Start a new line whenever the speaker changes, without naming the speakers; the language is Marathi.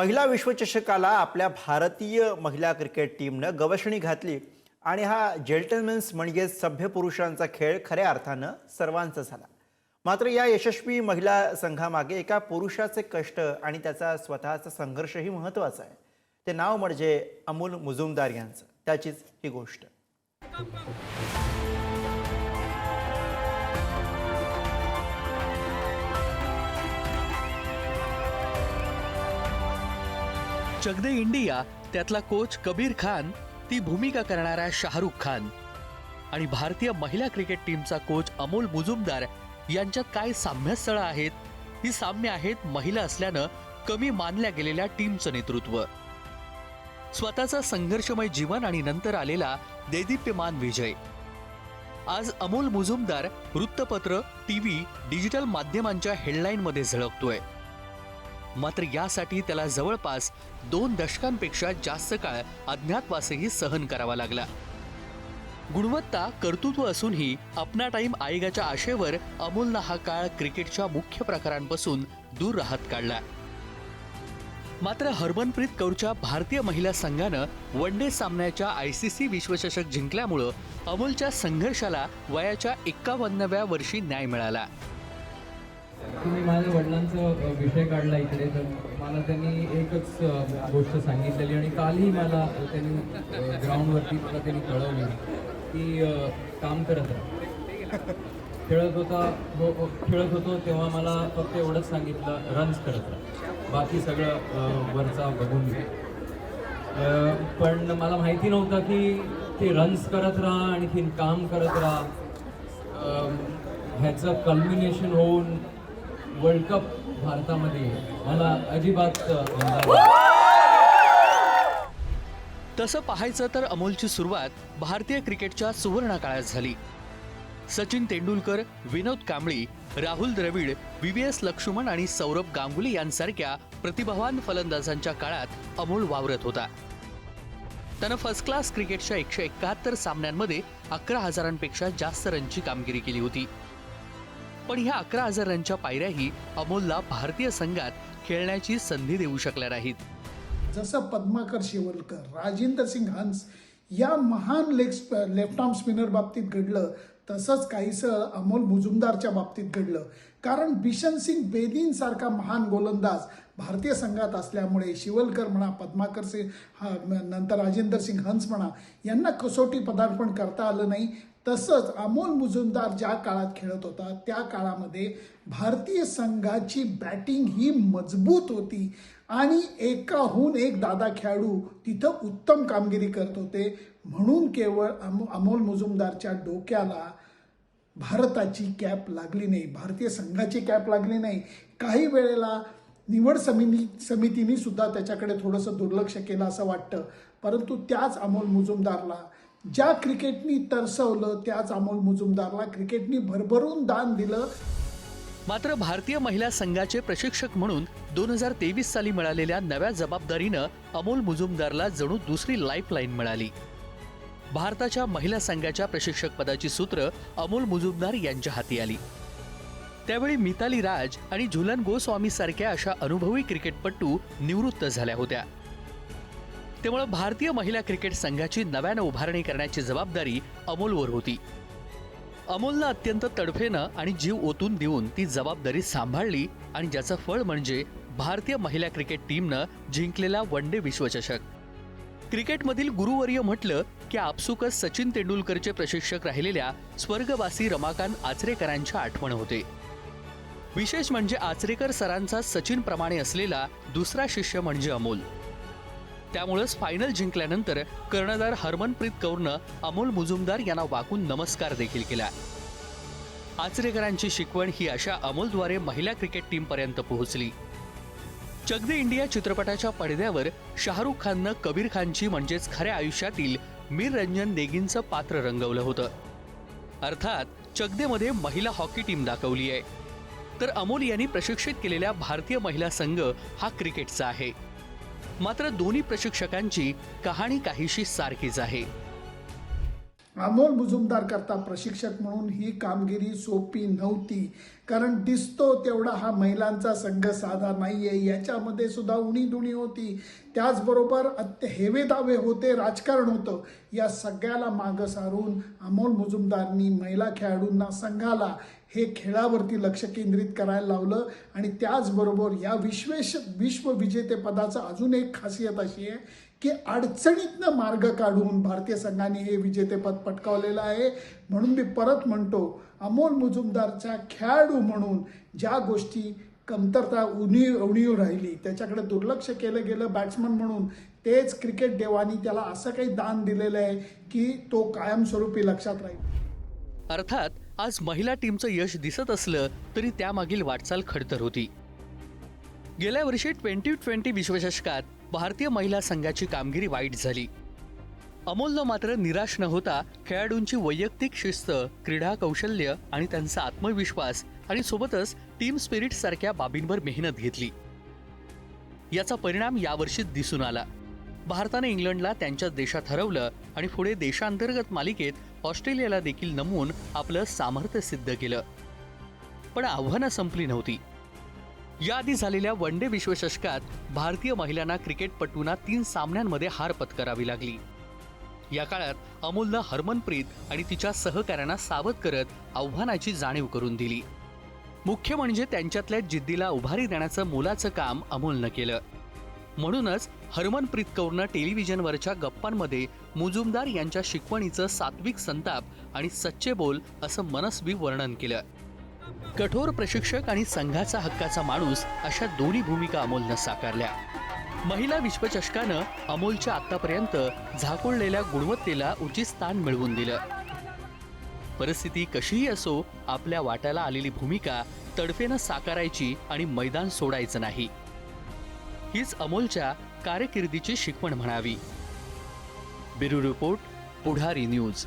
महिला विश्वचषकाला आपल्या भारतीय महिला क्रिकेट टीमनं गवसणी घातली. आणि हा जेंटलमेन्स म्हणजेच सभ्य पुरुषांचा खेळ खऱ्या अर्थानं सर्वांचा झाला. मात्र या यशस्वी महिला संघामागे एका पुरुषाचे कष्ट आणि त्याचा स्वतःचा संघर्षही महत्त्वाचा आहे. ते नाव म्हणजे अमोल मुजुमदार यांचं. त्याचीच ही गोष्ट.
चक दे इंडिया त्यातला कोच कबीर खान ती भूमिका करणारा शाहरुख खान. आणि भारतीय महिला क्रिकेट टीमचा कोच अमोल मुजुमदार यांच्यात काय साम्यस्थळं आहेत? ही साम्य आहेत महिला असल्यानं कमी मानल्या गेलेल्या टीमचं नेतृत्व. स्वतःचा संघर्षमय जीवन आणि नंतर आलेला देदिप्यमान विजय. आज अमोल मुजुमदार वृत्तपत्र टीव्ही डिजिटल माध्यमांच्या हेडलाईनमध्ये झळकतोय. मात्र यासाठी त्याला जवळपास दोन दशकांपेक्षा जास्त काळ अज्ञातवासही सहन करावा लागला. गुणवत्ता कर्तृत्व असूनही अपना टाईम आयोगाच्या आशेवर अमोलनं हा काळ क्रिकेटच्या मुख्य प्रकारांपासून दूर राहत काढला. मात्र हरमनप्रीत कौरच्या भारतीय महिला संघानं वन डे सामन्याच्या आय सी सी विश्वचषक जिंकल्यामुळं अमोलच्या संघर्षाला वयाच्या एक्कावन्नव्या वर्षी न्याय मिळाला.
तुम्ही माझ्या वडिलांचा विषय काढला इकडे तर मला त्यांनी एकच गोष्ट सांगितलेली आणि कालही मला त्यांनी ग्राउंडवरती मला त्यांनी कळवली की काम करत राहा. खेळत होता हो, हो खेळत होतो तेव्हा मला फक्त एवढंच सांगितलं रन्स करत राहा. बाकी सगळं वरचा बघून घे. पण मला माहिती नव्हतं की ते रन्स करत राहा आणखीन काम करत राहा. ह्याचं कल्मिनेशन होऊन वर्ल्ड कप भारतामध्ये मला अजिबात
तसं पाहायचं तर अमोलची सुरुवात भारतीय क्रिकेटच्या सुवर्ण काळात झाली. Sachin Tendulkar Vinod Kambli Rahul Dravid V V S Laxman आणि सौरभ गांगुली यांसारख्या प्रतिभावान फलंदाजांच्या काळात अमोल वावरत होता. त्यानं फर्स्ट क्लास क्रिकेटच्या एकशे एकाहत्तर सामन्यांमध्ये अकरा हजारांपेक्षा जास्त रनची कामगिरी केली होती. पण ह्या अकरा हजार रनच्या पायऱ्याही अमोलला भारतीय संघात खेळण्याची संधी देऊ शकल्या नाहीत.
जसं पद्माकर शेवलकर राजेंद्र सिंग हंस या महान लेग लेफ्ट आर्म स्पिनर बाबतीत घडलं तसंच काहीसं अमोल मुजुमदारच्या बाबतीत घडलं. कारण बिशन सिंग बेदींसारखा महान गोलंदाज भारतीय संघात असल्यामुळे शिवलकर म्हणा पद्माकर सिंग हा, नंतर राजेंद्र सिंग हंस म्हणा यांना कसोटी पदार्पण करता आलं नाही. तसंच अमोल मुजुमदार ज्या काळात खेळत होता त्या काळामध्ये भारतीय संघाची बॅटिंग ही मजबूत होती. आणि एकाहून एक दादा खेळाडू तिथं उत्तम कामगिरी करत होते. म्हणून केवळ अमो अमोल मुजुमदारच्या डोक्याला भारताची कॅप लागली नाही भारतीय संघाची कॅप लागली नाही. काही वेळेला निवड समिती समितीने सुद्धा त्याच्याकडे थोडंसं दुर्लक्ष केलं असं वाटतं. परंतु त्याच अमोल मुजुमदारला ज्या क्रिकेटनी तरसवलं त्याच अमोल मुजुमदारला क्रिकेटनी भरभरून दान दिलं.
मात्र भारतीय महिला संघाचे प्रशिक्षक म्हणून दोन हजार तेवीस साली मिळालेल्या नव्या जबाबदारीनं अमोल मुजुमदारला जणू दुसरी लाईफलाईन मिळाली. भारताच्या महिला संघाच्या प्रशिक्षक पदाची सूत्र अमोल मुजुमदार यांच्या हाती आली. त्यावेळी मिताली राज आणि झुलन गोस्वामी सारख्या अशा अनुभवी क्रिकेटपटू निवृत्त झाल्या होत्या. त्यामुळे भारतीय महिला क्रिकेट संघाची नव्यानं उभारणी करण्याची जबाबदारी अमोलवर होती. अमोलनं अत्यंत तडफेनं आणि जीव ओतून देऊन ती जबाबदारी सांभाळली आणि ज्याचं फळ म्हणजे भारतीय महिला क्रिकेट टीमनं जिंकलेला वन डे विश्वचषक. क्रिकेटमधील गुरुवर्य म्हटलं की आपसुकच सचिन तेंडुलकरचे प्रशिक्षक राहिलेल्या स्वर्गवासी रमाकांत आचरेकरांच्या आठवण होते. विशेष म्हणजे आचरेकर सरांचा सचिन प्रमाणे असलेला दुसरा शिष्य म्हणजे अमोल. त्यामुळंच फायनल जिंकल्यानंतर कर्णधार हरमनप्रीत कौरनं अमोल मुजुमदार यांना वाकून नमस्कार देखील केला. आचरेकरांची शिकवण ही अशा अमोलद्वारे महिला क्रिकेट टीमपर्यंत पोहोचली. चक दे इंडिया चित्रपटाच्या पडद्यावर शाहरुख खाननं कबीर खानची म्हणजेच खऱ्या आयुष्यातील मीर रंजन नेगींचं पात्र रंगवलं होतं. अर्थात चकदेमध्ये महिला हॉकी टीम दाखवली आहे. तर अमोल यांनी प्रशिक्षित केलेल्या भारतीय महिला संघ हा क्रिकेटचा आहे. मात्र दोन्ही प्रशिक्षकांची कहाणी काहीशी सारखीच आहे.
अमोल मुजुमदार करता प्रशिक्षक म्हणून ही कामगिरी सोपी नव्हती कारण दिसतो तेवढा हा महिलांचा संघ साधा नाही आहे याच्यामध्ये सुद्धा उणीधुणी होती. त्याचबरोबर अत्य हेवे दावे होते राजकारण होतं. या सगळ्याला मागं सारून अमोल मुजुमदारनी महिला खेळाडूंना संघाला हे खेळावरती लक्ष केंद्रित करायला लावलं आणि त्याचबरोबर या विश्वेश विश्वविजेतेपदाचं अजून एक खासियत अशी आहे की अडचणीतनं मार्ग काढून भारतीय संघाने हे विजेतेपद पटकावलेलं आहे. म्हणून मी परत म्हणतो अमोल मुजुमदारच्या खेळाडू म्हणून ज्या गोष्टी कमतरता उणीव उणीव राहिली त्याच्याकडे दुर्लक्ष केलं गेलं बॅट्समन म्हणून तेच क्रिकेट देवानी त्याला असं काही दान दिलेलं आहे की तो कायमस्वरूपी लक्षात राहील.
अर्थात आज महिला टीमचं यश दिसत असलं तरी त्यामागील वाटचाल खडतर होती. गेल्या वर्षी ट्वेंटी ट्वेंटी विश्वचषकात भारतीय महिला संघाची कामगिरी वाईट झाली. अमोलनं मात्र निराश न होता खेळाडूंची वैयक्तिक शिस्त क्रीडा कौशल्य आणि त्यांचा आत्मविश्वास आणि सोबतच टीम स्पिरिट सारख्या बाबींवर मेहनत घेतली. याचा परिणाम यावर्षी दिसून आला. भारताने इंग्लंडला त्यांच्या देशात हरवलं आणि पुढे देशांतर्गत मालिकेत ऑस्ट्रेलियाला देखील नमवून आपलं सामर्थ्य सिद्ध केलं. पण आव्हानं संपली नव्हती. याआधी झालेल्या वन डे विश्वचषकात भारतीय महिलांना क्रिकेटपटूंना तीन सामन्यांमध्ये हार पत्करावी लागली. या काळात अमोलनं हरमनप्रीत आणि तिच्या सहकाऱ्यांना सावध करत आव्हानाची जाणीव करून दिली. मुख्य म्हणजे त्यांच्यातल्या जिद्दीला उभारी देण्याचं मोलाचं काम अमोलनं केलं. म्हणूनच हरमनप्रीत कौरनं टेलिव्हिजनवरच्या गप्पांमध्ये मुजुमदार यांच्या शिकवणीचं सात्विक संताप आणि सच्चे बोल असं मनस्वी वर्णन केलं. कठोर प्रशिक्षक आणि संघाचा हक्काचा माणूस अशा दोन्ही भूमिका अमोलनं साकारल्या. महिला विश्वचषकानं अमोलच्या आतापर्यंत झाकोळलेल्या गुणवत्तेला उचित स्थान मिळवून दिलं. परिस्थिती कशीही असो आपल्या वाट्याला आलेली भूमिका तडफेनं साकारायची आणि मैदान सोडायचं नाही. हीच अमोलच्या कारकिर्दीची शिकवण म्हणावी. Bureau report Pudhari news.